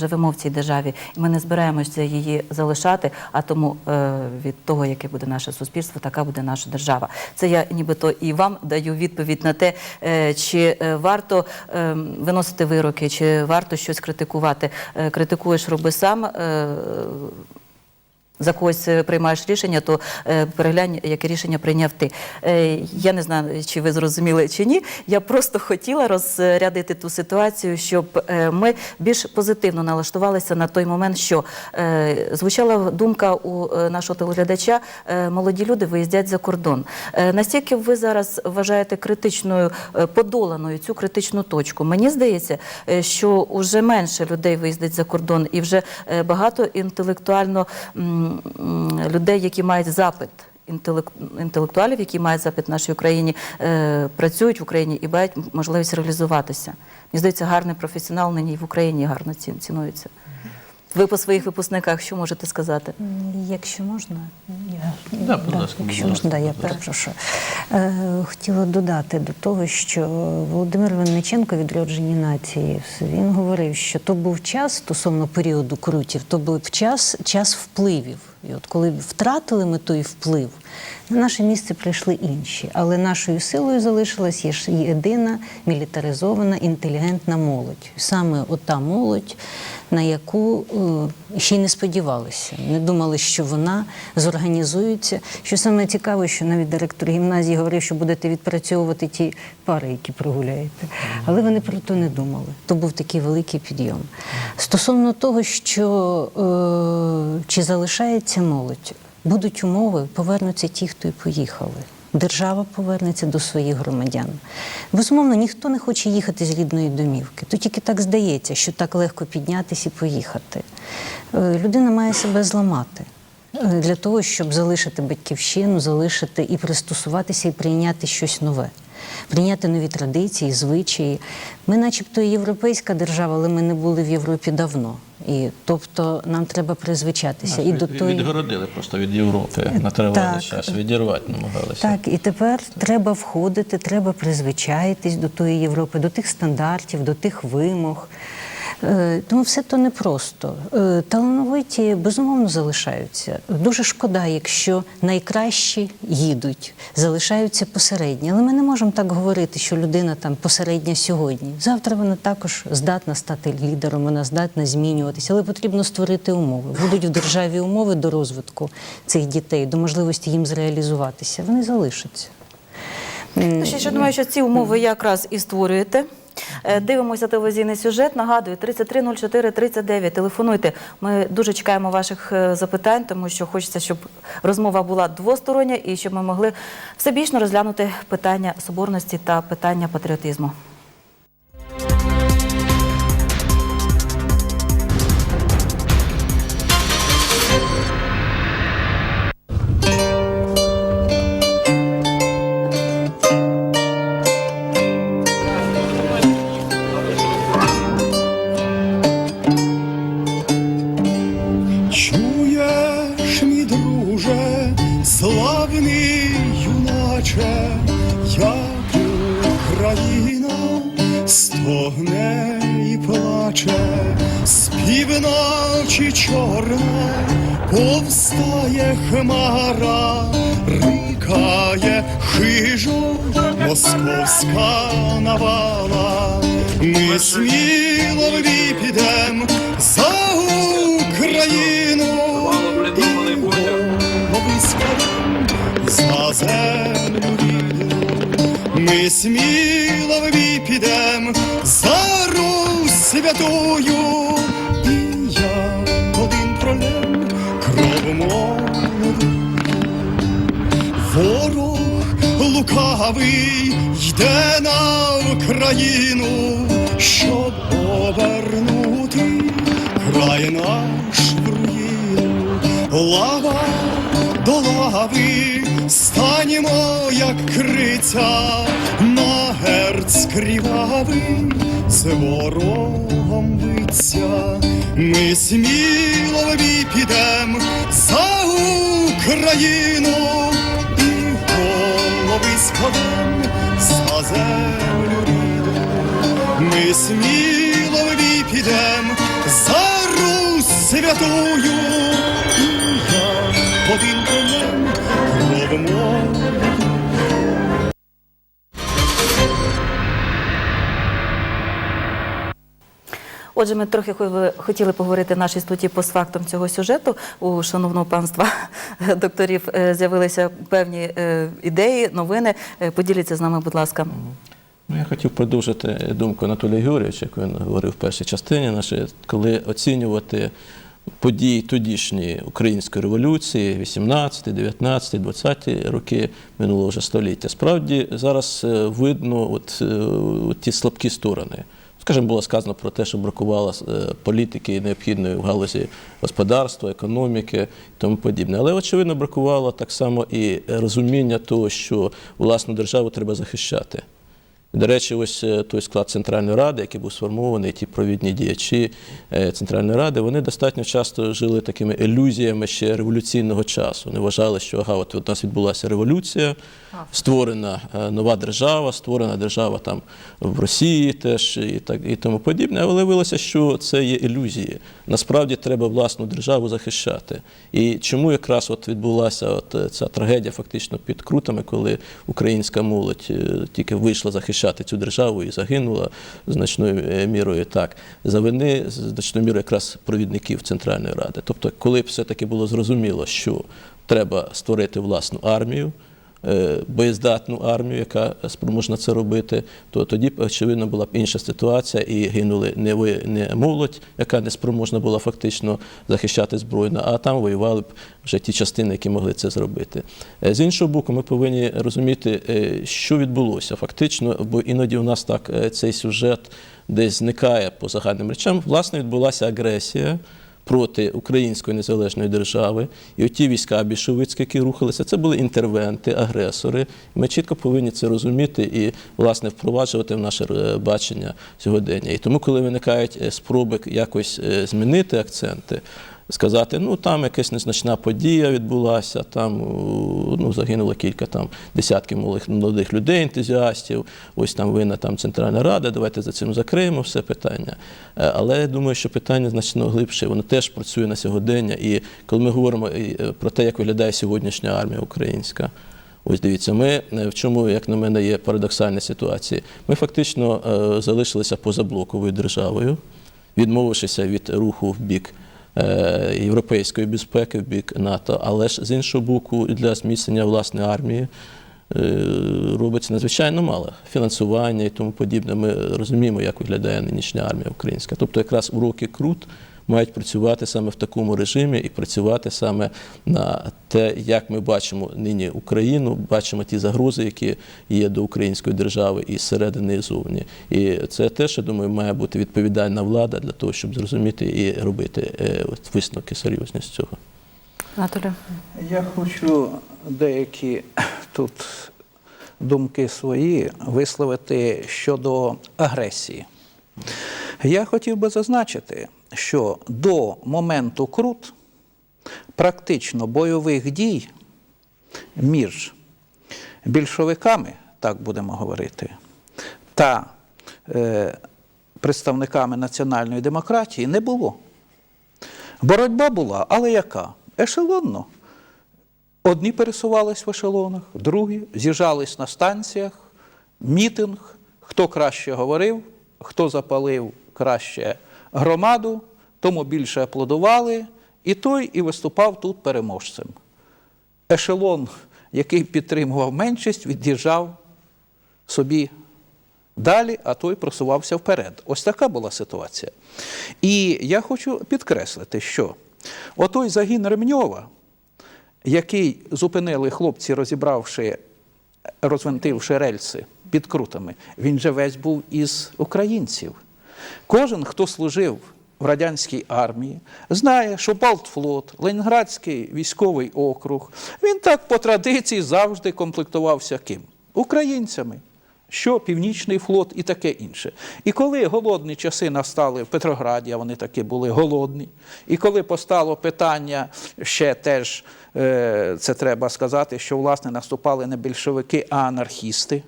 Живемо в цій державі, і ми не збираємося її залишати. А тому е, від того, яке буде наше суспільство, така буде наша держава. Це я нібито і вам даю відповідь на те, е, чи е, варто виносити вироки, чи варто щось критикувати. Критикуєш, роби сам. За когось е, приймаєш рішення, то е, переглянь, яке рішення прийняв ти. Е, я не знаю, чи ви зрозуміли чи ні. Я просто хотіла розрядити ту ситуацію, щоб ми більш позитивно налаштувалися на той момент, що звучала думка у нашого телеглядача, молоді люди виїздять за кордон. Настільки ви зараз вважаєте критичною, подоланою цю критичну точку? Мені здається, що вже менше людей виїздить за кордон, і вже багато інтелектуально людей, які мають запит. Інтелектуалів, які мають запит в нашій Україні, е, працюють в Україні і мають можливість реалізуватися. Мені здається, гарний професіонал нині в Україні гарно цінується. Ви по своїх випускниках що можете сказати? Якщо можна, я Да, будь ласка, якщо можна, ласка, да, я перепрошую. Е, хотіла додати до того, що Володимир Винниченко відроджені нації. Він говорив, що то був час стосовно періоду крутів, то був час, час впливів. І от коли втратили ми той вплив, на наше місце прийшли інші. Але нашою силою залишилась є єдина мілітаризована, інтелігентна молодь. Саме ота молодь, на яку е, ще й не сподівалися, не думали, що вона зорганізується. Що саме цікаве, що навіть директор гімназії говорив, що будете відпрацьовувати ті пари, які прогуляєте. Але вони про то не думали. То був такий великий підйом. Стосовно того, що е, чи залишається молодь, будуть умови, повернуться ті, хто і поїхали. Держава повернеться до своїх громадян. Безумовно, ніхто не хоче їхати з рідної домівки. То тільки так здається, що так легко піднятися і поїхати. Е, Людина має себе зламати е, для того, щоб залишити батьківщину, залишити і пристосуватися, і прийняти щось нове. Прийняти нові традиції, звичаї. Ми, начебто, європейська держава, але ми не були в Європі давно. І тобто нам треба призвичатися і до тої Відгородили просто від Європи на тривалий час, відірвати намагалися. Так, і тепер треба входити, треба призвичаїтись до тої Європи, до тих стандартів, до тих вимог. Е, Тому все то непросто. Е, Талановиті безумовно залишаються. Дуже шкода, якщо найкращі їдуть, залишаються посередні. Але ми не можемо так говорити, що людина там посередня сьогодні. Завтра вона також здатна стати лідером, вона здатна змінюватися, але потрібно створити умови. Будуть в державі умови до розвитку цих дітей, до можливості їм зреалізуватися. Вони залишаться. Ну, ще, ще думаю, що ці умови якраз і створюєте. Е, Дивимося телевізійний сюжет. Нагадую, 3304 39. Телефонуйте. Ми дуже чекаємо ваших е, запитань, тому що хочеться, щоб розмова була двостороння і щоб ми могли всебічно розглянути питання соборності та питання патріотизму. Стогне і плаче, з півночі чорне повстає хмара, рикає хижу московська навала. Ми сміло підем за Україну і за землю. Ми сміло підем за Русь святую, і як один пролем кров молоду. Ворог лукавий йде на Україну, щоб повернути край наш в руїну. Лава до лави, станімо, як криця, на герц кривавий з ворогом биться. Ми сміло підем за Україну і голови складем за землю рідну. Ми сміло підем за Русь святую, конем промовлю. Отже, ми трохи хотіли поговорити в нашій студії по фактам цього сюжету. У шановного панства докторів е, з'явилися певні е, ідеї, новини. Е, Поділіться з нами, будь ласка. Ну, я хотів продовжити думку Анатолія Георгійовича, яку він говорив в першій частині нашої, коли оцінювати події тодішньої української революції, 18, 19, 20 роки минулого вже століття. Справді зараз е, видно от, е, от ті слабкі сторони. Скажімо, було сказано про те, що бракувало е, політики необхідної в галузі господарства, економіки і тому подібне. Але очевидно бракувало так само і розуміння того, що власну державу треба захищати. До речі, ось е, той склад Центральної Ради, який був сформований, ті провідні діячі е, Центральної Ради, вони достатньо часто жили такими ілюзіями ще революційного часу. Вони вважали, що ага, от у нас відбулася революція, створена е, нова держава, створена держава там в Росії теж і так і тому подібне. Але виявилося, що це є ілюзії. Насправді треба власну державу захищати. І чому якраз от відбулася от ця трагедія фактично під крутами, коли українська молодь тільки вийшла захищати цю державу і загинула значною е, мірою так за вини значною мірою якраз провідників Центральної Ради. Тобто, коли б все-таки було зрозуміло, що треба створити власну армію. Е, Боєздатну армію, яка спроможна це робити, то тоді очевидно була б інша ситуація, і гинули не ви не молодь, яка не спроможна була фактично захищати збройно, а там воювали б вже ті частини, які могли це зробити. Е, З іншого боку, ми повинні розуміти, е, що відбулося фактично, бо іноді у нас так цей сюжет десь зникає по загальним речам. Власне, відбулася агресія проти української незалежної держави. І оті війська більшовицькі, які рухалися, це були інтервенти, агресори. Ми чітко повинні це розуміти і, власне, впроваджувати в наше е, бачення сьогодення. І тому, коли виникають е, спроби якось е, змінити акценти, сказати, ну там якась незначна подія відбулася, там ну, загинуло кілька там десятків молодих, молодих людей, ентузіастів, ось там винна там Центральна Рада, давайте за цим закриємо все питання. Е, Але я думаю, що питання значно глибше, воно теж працює на сьогодення. І коли ми говоримо е, про те, як виглядає сьогоднішня армія українська. Ось дивіться, ми е, в чому, як на мене, є парадоксальна ситуація. Ми фактично залишилися позаблоковою державою, відмовившися від руху в бік європейської безпеки, в бік НАТО, але ж з іншого боку, для зміцнення власної армії. е, Робиться надзвичайно мало фінансування і тому подібне. Ми розуміємо, як виглядає нинішня армія українська. Тобто, якраз уроки крут мають працювати саме в такому режимі і працювати саме на те, як ми бачимо нині Україну, бачимо ті загрози, які є до української держави і зсередини, і зовні. І це теж, я думаю, має бути відповідальна влада для того, щоб зрозуміти і робити е, висновки серйозні з цього. Анатолію. Я хочу деякі тут думки свої висловити щодо агресії. Я хотів би зазначити, що до моменту крут практично бойових дій між більшовиками, так будемо говорити, та е, представниками національної демократії не було. Боротьба була, але яка? Ешелонно. Одні пересувались в ешелонах, другі з'їжджались на станціях, мітинг, хто краще говорив, хто запалив краще громаду, тому більше аплодували, і той і виступав тут переможцем. Ешелон, який підтримував меншість, від'їжджав собі далі, а той просувався вперед. Ось така була ситуація. І я хочу підкреслити, що отой загін Ремньова, який зупинили хлопці, розібравши, розвинтивши рельси під крутами, він же весь був із українців. Кожен, хто служив в радянській армії, знає, що Балтфлот, Ленінградський військовий округ, він так по традиції завжди комплектувався ким? Українцями. Що Північний флот і таке інше. І коли голодні часи настали в Петрограді, а вони таки були голодні, і коли постало питання ще теж, е, це треба сказати, що власне наступали не більшовики, а анархісти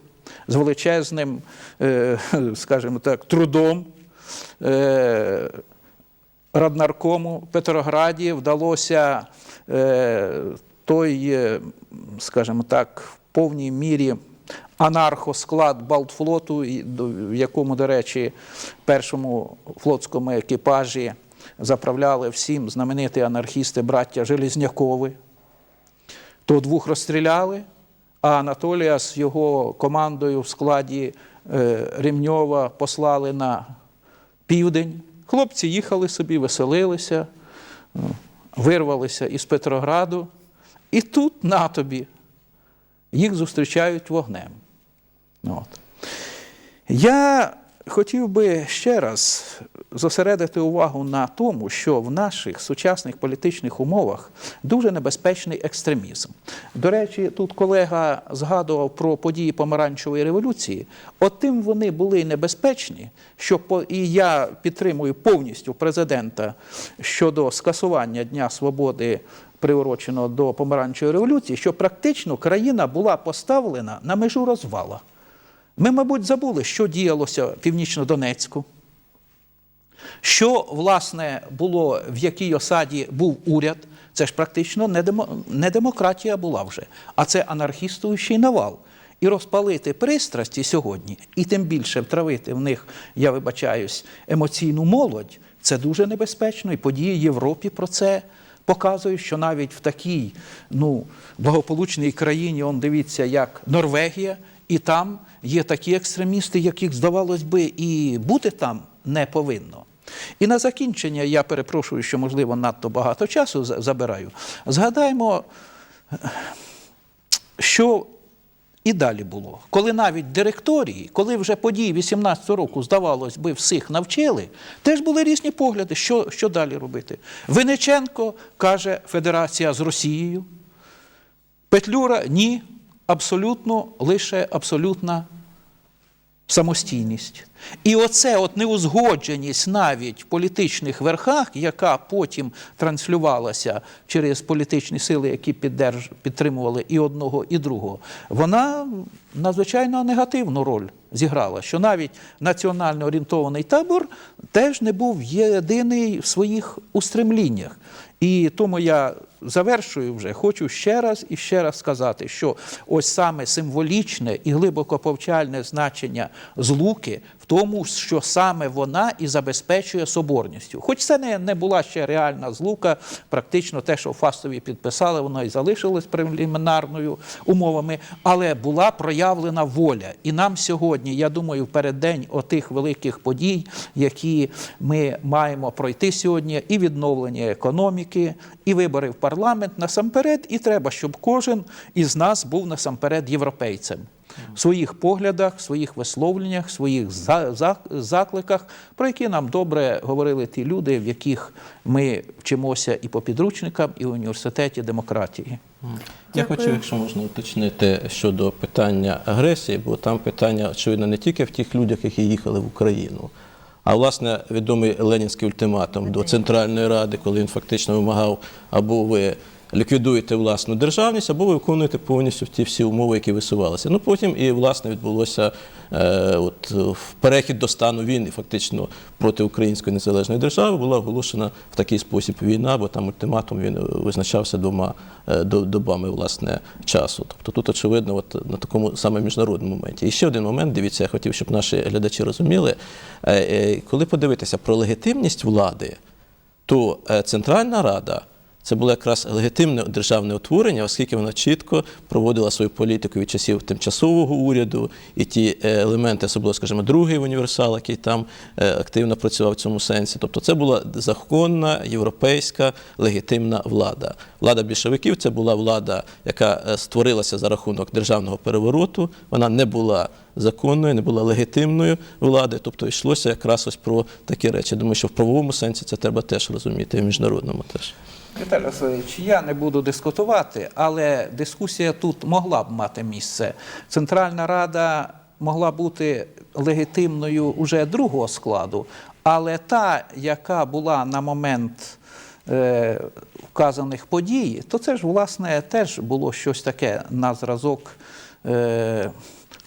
з величезним, е, скажімо так, трудом. Е, Раднаркому в Петрограді вдалося е, той, е, скажімо так, в повній мірі анархосклад Балтфлоту, в якому, до речі, першому флотському екіпажі заправляли всім знамениті анархісти браття Железнякови, то двох розстріляли, а Анатолія з його командою в складі Ремньова послали на південь. Хлопці їхали собі, веселилися, е, вирвалися із Петрограду, і тут на тобі їх зустрічають вогнем. От. Я хотів би ще раз зосередити увагу на тому, що в наших сучасних політичних умовах дуже небезпечний екстремізм. До речі, тут колега згадував про події помаранчевої революції. От тим вони були небезпечні, що по- і я підтримую повністю президента щодо скасування Дня Свободи. Приуроченого до помаранчевої революції, що практично країна була поставлена на межу розвала. Ми, мабуть, забули, що діялося в Північно-Донецьку, що, власне, було, в якій осаді був уряд. Це ж практично не, демо, не демократія була вже, а це анархістуючий навал. І розпалити пристрасті сьогодні, і тим більше втравити в них, я вибачаюсь, емоційну молодь, це дуже небезпечно. І події Європі про це показують, що навіть в такій ну, благополучній країні, он дивіться, як Норвегія, і там є такі екстремісти, яких, здавалось би, і бути там не повинно. І на закінчення, я перепрошую, що, можливо, надто багато часу забираю. Згадаємо, що і далі було. Коли навіть директорії, коли вже події 18 року, здавалось би, всіх навчили, теж були різні погляди, що, що далі робити. Виниченко каже Федерація з Росією. Петлюра ні, абсолютно лише абсолютна самостійність. І оце от неузгодженість навіть в політичних верхах, яка потім транслювалася через політичні сили, які піддерж... підтримували і одного, і другого, вона надзвичайно негативну роль зіграла, що навіть національно орієнтований табор теж не був єдиний в своїх устремліннях. І тому я завершую вже, хочу ще раз і ще раз сказати, що ось саме символічне і глибоко повчальне значення злуки в тому, що саме вона і забезпечує соборністю. Хоч це не, не була ще реальна злука, практично те, що Фастові підписали, воно і залишилось прелімінарною умовами, але була проявлена воля. І нам сьогодні, я думаю, в переддень отих великих подій, які ми маємо пройти сьогодні, і відновлення економіки, і вибори в парламент насамперед, і треба, щоб кожен із нас був насамперед європейцем. В своїх поглядах, в своїх висловленнях, в своїх за- за- закликах, про які нам добре говорили ті люди, в яких ми вчимося і по підручникам, і в університеті демократії. Я хочу, якщо можна уточнити щодо питання агресії, бо там питання, очевидно, не тільки в тих людях, які їхали в Україну, а власне відомий Ленінський ультиматум до Центральної Ради, коли він фактично вимагав або ви ліквідуєте власну державність, або ви виконуєте повністю ті всі умови, які висувалися. Ну потім і власне відбулося от, е, перехід до стану війни, фактично проти української незалежної держави була оголошена в такий спосіб війна, бо там ультиматум він визначався двома е, добами власне часу. Тобто тут очевидно, от на такому саме міжнародному моменті. І ще один момент, дивіться, я хотів, щоб наші глядачі розуміли, Е, е, коли подивитися про легітимність влади, то е, Центральна Рада це було якраз легітимне державне утворення, оскільки вона чітко проводила свою політику від часів тимчасового уряду, і ті е, елементи, особливо, скажімо, другий універсал, який там е, активно працював в цьому сенсі. Тобто це була законна європейська легітимна влада. Влада більшовиків це була влада, яка е, створилася за рахунок державного перевороту. Вона не була законною, не була легітимною влади. Тобто йшлося якраз ось про такі речі. Думаю, що в правовому сенсі це треба теж розуміти, і в міжнародному теж. Віталій Васильович, я не буду дискутувати, але дискусія тут могла б мати місце. Центральна Рада могла бути легітимною уже другого складу, але та, яка була на момент е, вказаних подій, то це ж власне теж було щось таке на зразок. Е,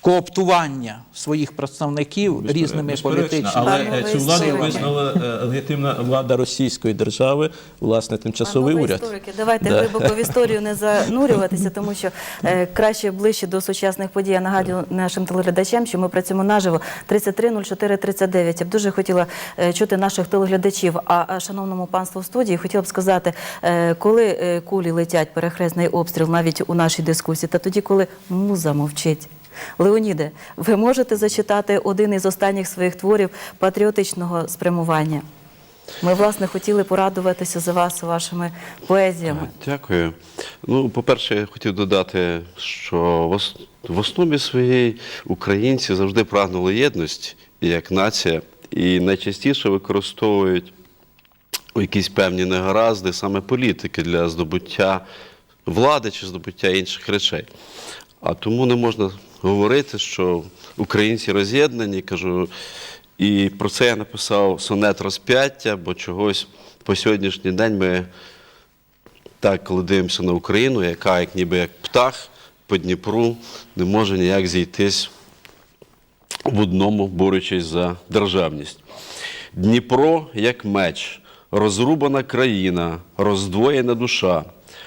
кооптування своїх представників різними політичними. Але цю владу визнала е, легітимна влада Російської держави, власне, тимчасовий Панове уряд. історики, давайте Да. глибоко в історію не занурюватися, тому що е, краще ближче до сучасних подій. Я нагадую нашим телеглядачам, що ми працюємо наживо 33 04 39. Я б дуже хотіла е, чути наших телеглядачів. А, а шановному панству в студії хотіла б сказати, е, коли е, кулі летять перехресний обстріл навіть у нашій дискусії, та тоді, коли муза мовчить. Леоніде, ви можете зачитати один із останніх своїх творів патріотичного спрямування? Ми, власне, хотіли порадуватися за вас вашими поезіями. Дякую. Ну, по-перше, я хотів додати, що в основі своєї українці завжди прагнули єдності як нація, і найчастіше використовують якісь певні негаразди саме політики для здобуття влади чи здобуття інших речей. А тому не можна говорити, що українці роз'єднані, кажу. І про це я написав сонет розп'яття, бо чогось по сьогоднішній день ми так, коли дивимося на Україну, яка як ніби як птах по Дніпру не може ніяк зійтись в одному, борючись за державність. Дніпро як меч, розрубана країна, роздвоєна душа.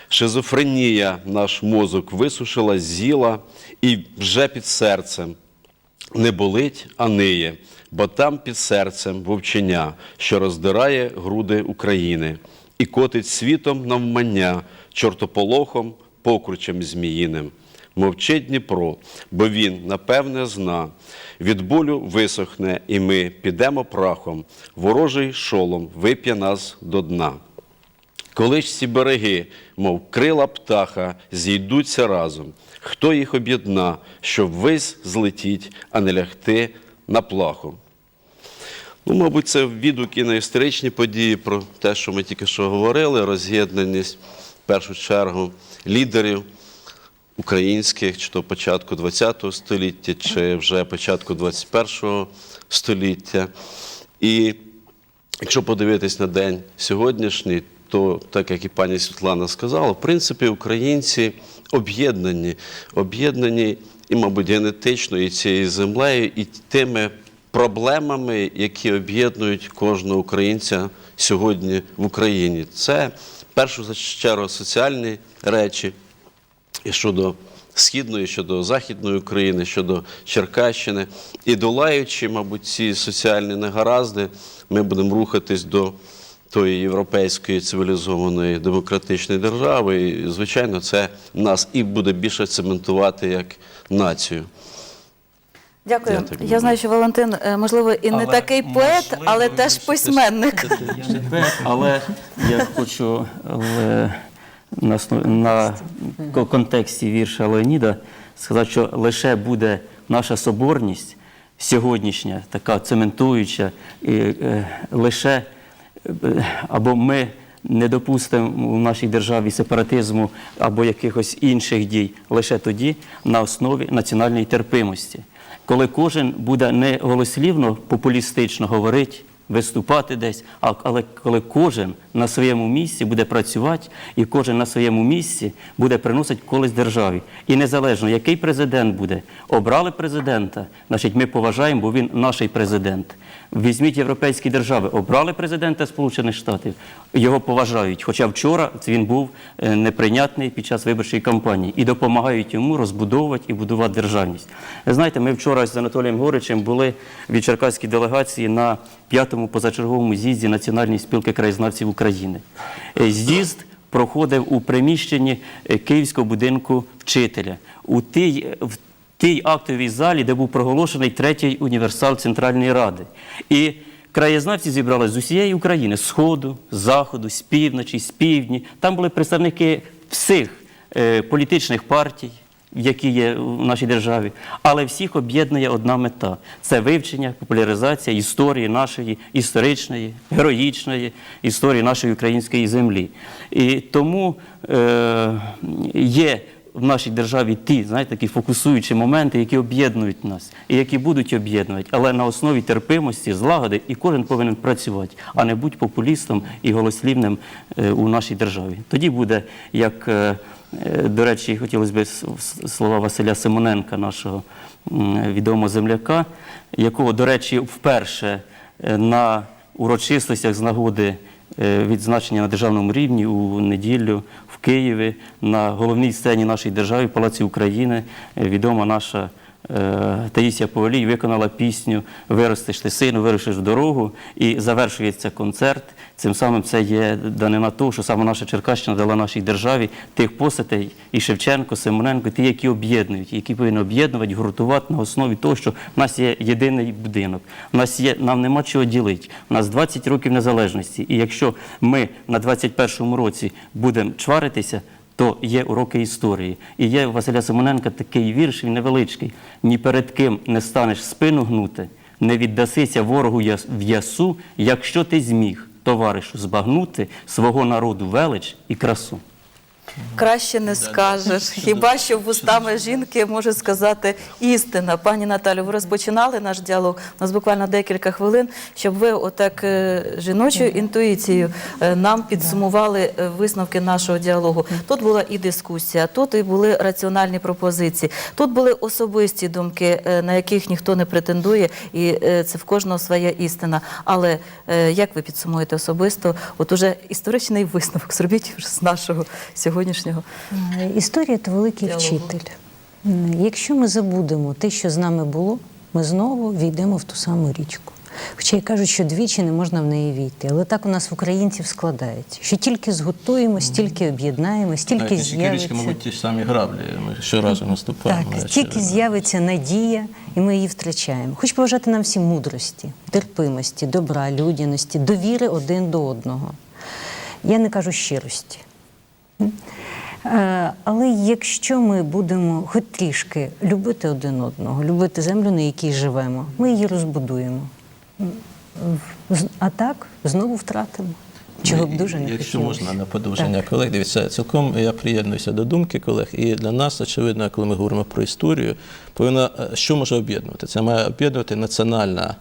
Шизофренія наш мозок висушила, з'їла і вже під серцем не болить, а ниє, бо там під серцем вовчення, що роздирає груди України, і котить світом навмання, чортополохом, покручем зміїним. Мовчить Дніпро, бо він, напевне, зна. Від болю висохне, і ми підемо прахом. Ворожий шолом вип'є нас до дна. Коли ж ці береги, мов крила птаха, зійдуться разом, хто їх об'єдна, щоб вись злетіть, а не лягти на плаху? Ну, мабуть, це відгуки на історичні події про те, що ми тільки що говорили, роз'єднаність в першу чергу лідерів українських, чи то початку ХХ століття, чи вже початку ХХІ століття. І Якщо подивитись на день сьогоднішній, то так як і пані Світлана сказала, в принципі, українці об'єднані, об'єднані і, мабуть, генетично і цією землею, і тими проблемами, які об'єднують кожного українця сьогодні в Україні. Це першу чергу соціальні речі, і щодо Східної, щодо Західної України, щодо Черкащини. І долаючи, мабуть, ці соціальні негаразди, ми будемо рухатись до тої європейської цивілізованої демократичної держави. І, звичайно, це нас і буде більше цементувати як націю. Дякую. Я Я, знаю, що Валентин, е, можливо, і не Але, такий поет, можливо, але теж все ж- письменник. Але я хочу в, на, на контексті вірша Леоніда сказати, що лише буде наша соборність сьогоднішня, така цементуюча, і, е, лише е, або ми не допустимо в нашій державі сепаратизму або якихось інших дій, лише тоді на основі національної терпимості. Коли кожен буде не голослівно популістично говорити, виступати десь, але коли кожен на своєму місці буде працювати, і кожен на своєму місці буде приносити користь державі. І незалежно, який президент буде, обрали президента, значить ми поважаємо, бо він наш президент. Візьміть європейські держави, обрали президента Сполучених Штатів, його поважають. Хоча вчора він був е, неприйнятний під час виборчої кампанії і допомагають йому розбудовувати і будувати державність. Знаєте, ми вчора з Анатолієм Горичем були від черкаській делегації на п'ятому позачерговому з'їзді Національної спілки краєзнавців України. Е, З'їзд проходив у приміщенні е, Київського будинку вчителя. У тій, в тій актовій залі, де був проголошений третій універсал Центральної Ради. І краєзнавці зібрали з усієї України, з сходу, з заходу, з півночі, з півдні. Там були представники всіх е, політичних партій, які є в нашій державі, але всіх об'єднує одна мета це вивчення, популяризація історії нашої історичної, героїчної історії нашої української землі. І тому е, є в нашій державі ті, знаєте, такі фокусуючі моменти, які об'єднують нас і які будуть об'єднувати, але на основі терпимості, злагоди, і кожен повинен працювати, а не бути популістом і голослівним е, у нашій державі. Тоді буде як е, До речі, хотілося б слова Василя Симоненка, нашого відомого земляка, якого, до речі, вперше е, на урочистостях з нагоди е, відзначення на державному рівні у неділю в Києві на головній сцені нашої держави, Палаці України, е, відома наша е, Таїсія Повалій виконала пісню Виростеш ти сину, вирушиш в дорогу. І завершується концерт. Цим самим це є данина того, що саме наша Черкащина дала нашій державі тих постатей і Шевченко, Симоненко, ті, які об'єднують, які повинні об'єднувати, гуртувати на основі того, що в нас є єдиний будинок. У нас є, нам нема чого ділити. У нас 20 років незалежності. І якщо ми на 21-му році будемо чваритися, то є уроки історії. І є Василя Симоненка такий вірш, він невеличкий. Ні перед ким не станеш спину гнути, не віддасися ворогу в ясу, якщо ти зміг, товаришу, збагнути свого народу велич і красу. Краще не скажеш. Хіба що вустами жінки може сказати істина. Пані Наталю, ви розпочинали наш діалог. У нас буквально декілька хвилин, щоб ви отак е, жіночою інтуїцією е, нам підсумували е, висновки нашого діалогу. Тут була і дискусія, тут і були раціональні пропозиції, тут були особисті думки, на яких ніхто не претендує, і це в кожного своя істина. Але як ви підсумуєте особисто? От уже історичний висновок зробіть з нашого сьогоднішнього. Е, Історія це великий Діалогу. вчитель. Якщо ми забудемо те, що з нами було, ми знову війдемо в ту саму річку. Хоча й кажуть, що двічі не можна в неї війти. Але так у нас в українців складається, що тільки зготуємо, стільки об'єднаємо, стільки Навіть тільки річки, з'явиться. мабуть, ті ж самі граблі. Ми щоразу наступаємо. Так, тільки з'явиться надія, і ми її втрачаємо. Хочу побажати нам всім мудрості, терпимості, добра, людяності, довіри один до одного. Я не кажу щирості. Е, Але якщо ми будемо хоч трішки любити один одного, любити землю, на якій живемо, ми її розбудуємо. А так знову втратимо. Чого б дуже не Якщо хотілося. можна на подовження колег, дивіться, цілком я приєднуюся до думки колег. І для нас, очевидно, коли ми говоримо про історію, повинна е, що може об'єднувати? Це має об'єднувати національна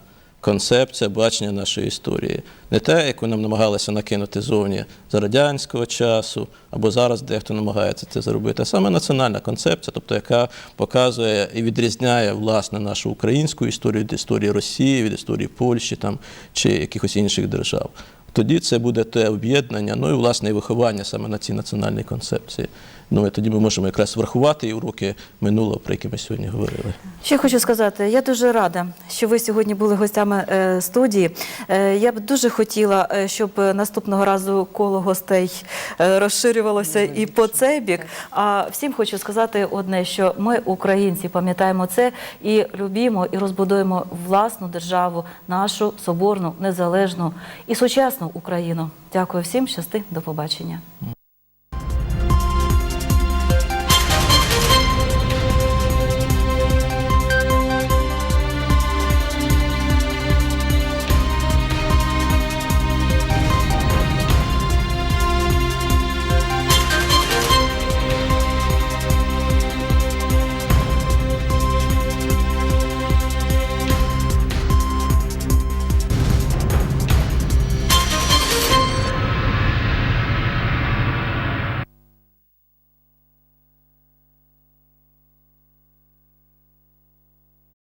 концепція бачення нашої історії. Не те, яку нам намагалися накинути зовні за радянського часу, або зараз дехто намагається це зробити, а саме національна концепція, тобто яка показує і відрізняє власне нашу українську історію від історії Росії, від історії Польщі там, чи якихось інших держав. Тоді це буде те об'єднання, ну і власне і виховання саме на цій національній концепції. Ну і тоді ми можемо якраз врахувати і уроки минулого, про які ми сьогодні говорили. Ще хочу сказати, я дуже рада, що ви сьогодні були гостями е, студії. Е, я б дуже хотіла, е, щоб наступного разу коло гостей розширювалося і по цей бік. А всім хочу сказати одне, що ми, українці, пам'ятаємо це і любімо, і розбудуємо власну державу, нашу соборну, незалежну і сучасну Україну. Дякую всім, щасти, до побачення.